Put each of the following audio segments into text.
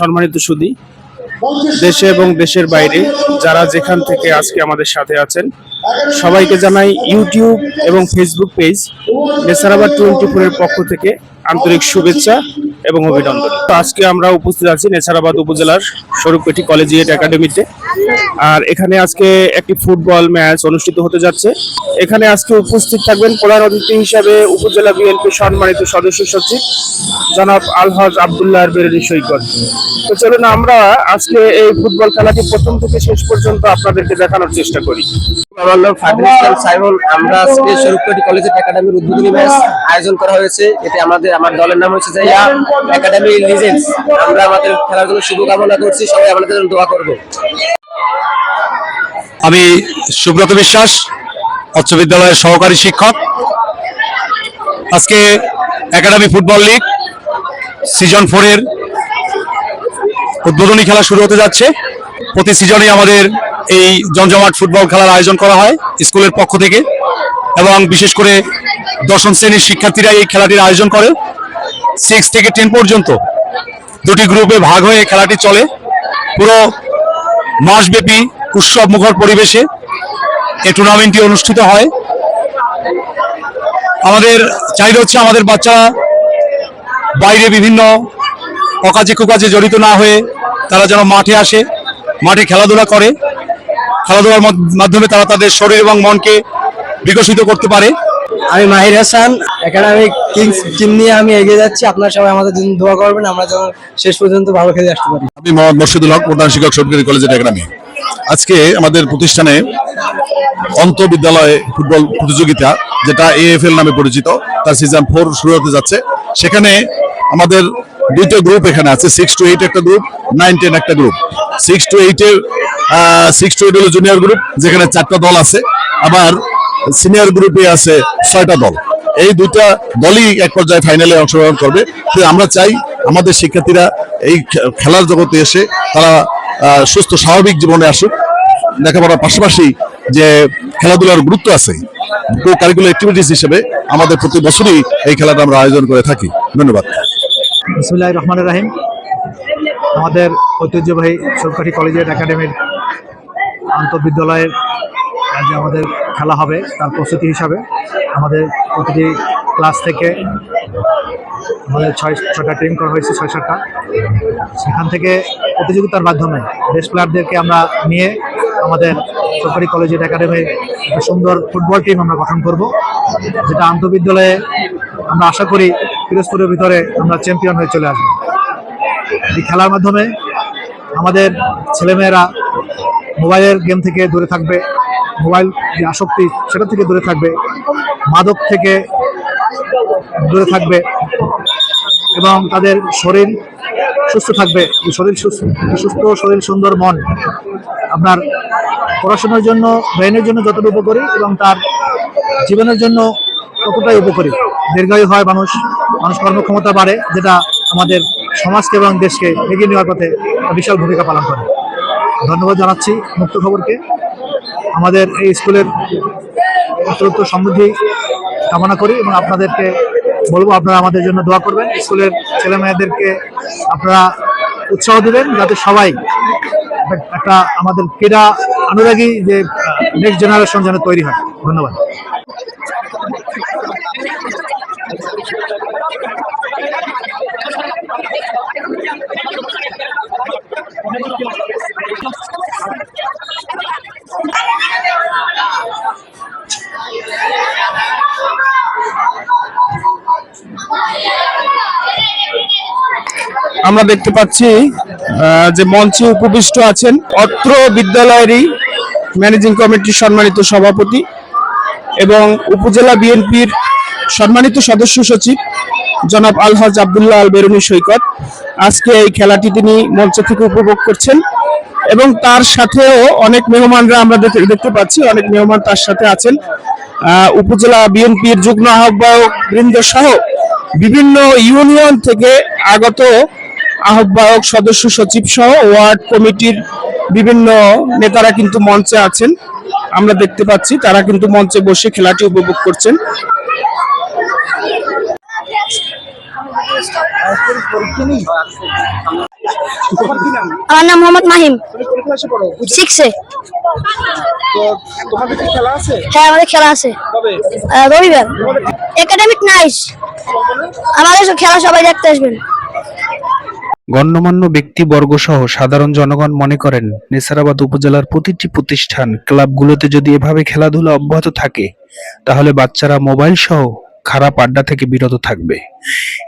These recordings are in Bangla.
সম্মানিত সুদী, দেশে এবং দেশের বাইরে যারা যেখান থেকে আজকে আমাদের সাথে আছেন, সবাইকে জানাই ইউটিউব এবং ফেসবুক পেজ নেসারাবাদ টোয়েন্টি ফোরের পক্ষ থেকে আন্তরিক শুভেচ্ছা এবং অভিনন্দন। তো আজকে আমরা উপস্থিত আছি নেসারাবাদ উপজেলার স্বরূপপেটি কলেজিয়েট একাডেমিতে। আর এখানে আজকে একটি ফুটবল ম্যাচ অনুষ্ঠিত হতে যাচ্ছে। এখানে আজকে উপস্থিত থাকবেন প্রধান অতিথি হিসাবে উপজেলা বিএনপি সম্মানিত সদস্য সচিব জনাব আলহাজ আবদুল্লাহ বেরেনি সৈকত। তো চলুন আমরা আজকে এই ফুটবল খেলাটি প্রথম থেকে শেষ পর্যন্ত আপনাদেরকে দেখানোর চেষ্টা করি। আমার আজকে স্বরূপকাঠি কলেজের একাডেমির উদ্বোধনী ম্যাচ আয়োজন করা হয়েছে। এতে আমাদের আমার দলের নাম হচ্ছে যে একাডেমি আমরা আমাদের খেলার জন্য শুভকামনা করছি, সবাই আমাদের জন্য দোয়া করব। আমি সুব্রত বিশ্বাস, উচ্চ বিদ্যালয়ের সহকারী শিক্ষক। আজকে একাডেমি ফুটবল লিগ সিজন ফোরের উদ্বোধনী খেলা শুরু হতে যাচ্ছে। প্রতি সিজনে আমাদের এই জমজমাট ফুটবল খেলার আয়োজন করা হয় স্কুলের পক্ষ থেকে। এবং বিশেষ করে দশম শ্রেণির শিক্ষার্থীরা এই খেলাটির আয়োজন করে। সিক্স থেকে টেন পর্যন্ত দুটি গ্রুপে ভাগ হয়ে খেলাটি চলে। পুরো মাসব্যাপী উৎসব মুখর পরিবেশে এই টুর্নামেন্টটি অনুষ্ঠিত হয়। আমাদের চাহিদা হচ্ছে আমাদের বাচ্চারা বাইরে বিভিন্ন অকাজে কুকাজে জড়িত না হয়ে তারা যেন মাঠে আসে, মাঠে খেলাধুলা করে। খেলাধুলার মাধ্যমে তারা তাদের শরীর এবং মনকে বিকশিত করতে পারে। আমি Mahir Hasan academic kings team নিয়ে আমি এগিয়ে যাচ্ছি। আপনার সবাই আমাদের জন্য দোয়া করবেন। আমরা যেন শেষ পর্যন্ত ভালো খেলে আসতে পারি। আমি মোহাম্মদ মর্শিদুল হক, প্রধান শিক্ষক সরকারি কলেজের একাডেমি আজকে আমাদের প্রতিষ্ঠানে অন্ত বিদ্যালয় ফুটবল প্রতিযোগিতা, যেটা এএফএল নামে পরিচিত, তার সিজন ফোর শুরু হতে যাচ্ছে। সেখানে আমাদের দুইটা গ্রুপ এখানে আছে সিক্স টু এইট একটা গ্রুপ নাইন টেন একটা গ্রুপ সিক্স টু এইটের সিক্স টু এইট হলো জুনিয়র গ্রুপ যেখানে চারটা দল আছে। আবার সিনিয়র গ্রুপে আছে ছয়টা দল। এই দুইটা দলই এক পর্যায়ে ফাইনালে অংশগ্রহণ করবে। আমরা চাই আমাদের শিক্ষার্থীরা এই খেলার জগতে এসে তারা সুস্থ, স্বাভাবিক জীবনে আসুক। লেখাপড়ার পাশাপাশি যে খেলাধুলার গুরুত্ব আছে কো কারিকুলার অ্যাক্টিভিটিস হিসেবে আমাদের প্রতি বছরই এই খেলাটা আমরা আয়োজন করে থাকি। ধন্যবাদ। বিসমুল্লাহ রহমান রাহিম। আমাদের ঐতিহ্যবাহী সরকারি কলেজিয়েট একাডেমির আন্তঃবিদ্যালয়ের যে আমাদের খেলা হবে, তার প্রস্তুতি হিসাবে আমাদের প্রতিটি ক্লাস থেকে আমাদের ছয় ছটা টিম করা হয়েছে, ছয়, সাতটা। সেখান থেকে প্রতিযোগিতার মাধ্যমে বেস্ট প্লেয়ারদেরকে আমরা নিয়ে আমাদের সরকারি কলেজের একাডেমির একটা সুন্দর ফুটবল টিম আমরা গঠন করব, যেটা আন্তঃবিদ্যালয়ে আমরা আশা করি পিরোজপুরের ভিতরে আমরা চ্যাম্পিয়ন হয়ে চলে আসব। এই খেলার মাধ্যমে আমাদের ছেলেমেয়েরা মোবাইলের গেম থেকে দূরে থাকবে। মোবাইল যে আসক্তি সেটা থেকে দূরে থাকবে, মাদক থেকে দূরে থাকবে এবং তাদের শরীর সুস্থ থাকবে। শরীর সুস্থ শরীর, সুন্দর মন আপনার পড়াশোনার জন্য, ব্রেনের জন্য যতটা উপকারী এবং তার জীবনের জন্য ততটাই উপকারী। দীর্ঘায়ু হয় মানুষ মানুষ কর্মক্ষমতা বাড়ে, যেটা আমাদের সমাজকে এবং দেশকে এগিয়ে নেওয়ার পথে বিশাল ভূমিকা পালন করে। ধন্যবাদ জানাচ্ছি মুক্ত খবরকে। আমাদের এই স্কুলের অত্যন্ত সমৃদ্ধি কামনা করি এবং আপনাদেরকে বলব, আপনারা আমাদের জন্য দোয়া করবেন। স্কুলের ছেলে মেয়েদেরকে আপনারা উৎসাহ দেবেন যাতে সবাই একটা আমাদের ক্রীড়া অনুরাগী যে নেক্সট জেনারেশন যেন তৈরি হয়। ধন্যবাদ। আমরা দেখতে পাচ্ছি যে মঞ্চে উপবিষ্ট আছেন অত্র বিদ্যালয়েরই ম্যানেজিং কমিটির সম্মানিত সভাপতি এবং উপজেলা বিএনপির সম্মানিত সদস্য সচিব জনাব আলহাজ আবদুল্লাহ আল বেরুনি সৈকত। আজকে এই খেলাটি তিনি মঞ্চ থেকে উপভোগ করছেন এবং তার সাথেও অনেক মেহমানরা আমরা দেখতে- পাচ্ছি, অনেক মেহমান তার সাথে আছেন। উপজেলা বিএনপির যুগ্ম আহ্বায়ক বৃন্দ সহ বিভিন্ন ইউনিয়ন থেকে আগত আহ্বায়ক সদস্য সচিব সহ ওয়ার্ড কমিটির বিভিন্ন নেতারা কিন্তু মঞ্চে আছেন। আমরা দেখতে পাচ্ছি তারা কিন্তু মঞ্চে বসে খেলাটি উপভোগ করছেন। আমার নাম মোহাম্মদ মাহিম। সিক্সে হ্যাঁ আমাদের খেলা আছে। রবিবার। একাডেমিক নাইস আমাদের খেলা সবাই দেখতে আসবেন। গণ্যমান্য ব্যক্তিবর্গ সহ সাধারণ জনগণ মনে করেন, নেসারাবাদ উপজেলার প্রতিটি প্রতিষ্ঠান ক্লাবগুলোতে যদি এভাবে খেলাধুলা অব্যাহত থাকে, তাহলে বাচ্চারা মোবাইল সহ খারাপ আড্ডা থেকে বিরত থাকবে।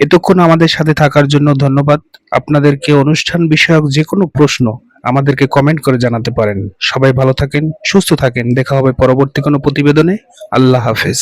এতক্ষণ আমাদের সাথে থাকার জন্য ধন্যবাদ। আপনাদেরকে অনুষ্ঠান বিষয়ক যে কোনো প্রশ্ন আমাদেরকে কমেন্ট করে জানাতে পারেন। সবাই ভালো থাকেন, সুস্থ থাকেন। দেখা হবে পরবর্তী কোনো প্রতিবেদনে। আল্লাহ হাফেজ।